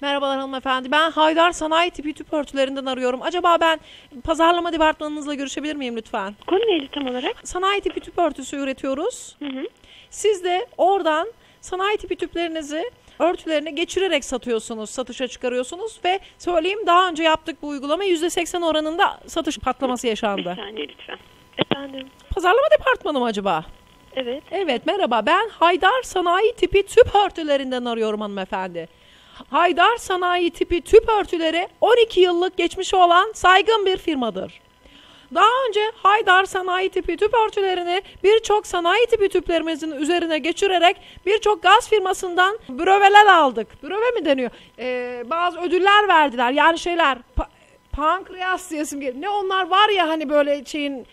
Merhabalar hanımefendi. Ben Haydar Sanayi Tipi Tüp Örtülerinden arıyorum. Acaba ben pazarlama departmanınızla görüşebilir miyim lütfen? Konu neydi tam olarak? Sanayi tipi tüp örtüsü üretiyoruz. Hı hı. Siz de oradan sanayi tipi tüplerinizi örtülerine geçirerek satıyorsunuz, satışa çıkarıyorsunuz ve söyleyeyim daha önce yaptık bu uygulama %80 oranında satış patlaması Bir yaşandı. saniye lütfen. Efendim. Pazarlama departmanı mı acaba? Evet. Evet merhaba ben Haydar Sanayi Tipi Tüp Örtülerinden arıyorum hanımefendi. Haydar Sanayi Tipi Tüp Örtüleri 12 yıllık geçmişi olan saygın bir firmadır. Daha önce Haydar Sanayi Tipi Tüp Örtülerini birçok sanayi tipi tüplerimizin üzerine geçirerek birçok gaz firmasından büroveler aldık. Bürove mi deniyor? Ee, bazı ödüller verdiler yani şeyler pa- pankreas diyesim geliyor. Ne onlar var ya hani böyle şeyin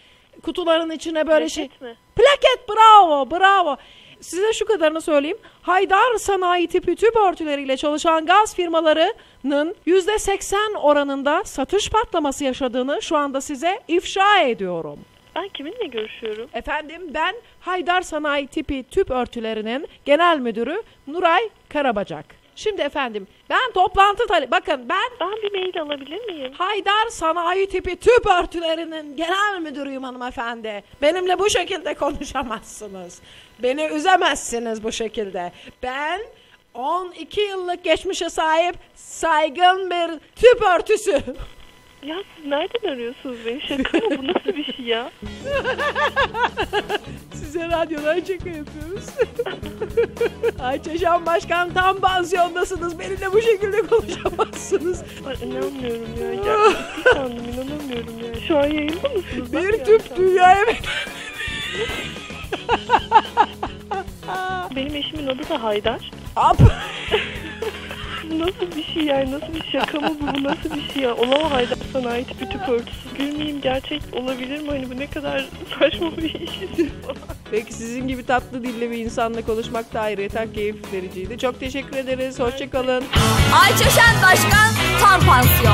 kutuların içine böyle şey. Plaket mi? Plaket bravo bravo. Size şu kadarını söyleyeyim. Haydar sanayi tipi tüp örtüleriyle çalışan gaz firmalarının %80 oranında satış patlaması yaşadığını şu anda size ifşa ediyorum. Ben kiminle görüşüyorum? Efendim ben Haydar Sanayi Tipi Tüp Örtülerinin genel müdürü Nuray Karabacak. Şimdi efendim ben toplantı tale bakın ben Ben bir mail alabilir miyim? Haydar Sanayi Tipi Tüp Örtülerinin genel müdürüyüm hanımefendi. Benimle bu şekilde konuşamazsınız. Beni üzemezsiniz bu şekilde. Ben 12 yıllık geçmişe sahip saygın bir tüp örtüsü. Ya siz nereden arıyorsunuz beni? Şaka mı? Bu nasıl bir şey ya? Size radyodan şaka yapıyoruz. Ayça Şan Başkan tam pansiyondasınız. Benimle bu şekilde konuşamazsınız. Ben inanmıyorum ya. sandım inanamıyorum ya. Şu an yayında mısınız? Bak Bir ya, tüp an. dünyaya Benim eşimin adı da Haydar. Hap. Bu nasıl bir şey yani? Nasıl bir şaka mı bu? Bu nasıl bir şey ya? Olamaz Haydar sanayi tipi tüp örtüsü. Gülmeyeyim gerçek olabilir mi? Hani bu ne kadar saçma bir iş. Peki sizin gibi tatlı dilli bir insanla konuşmak da ayrıyeten keyif vericiydi. Çok teşekkür ederiz. Hoşçakalın. Ayça Şen Başkan tam pansiyon.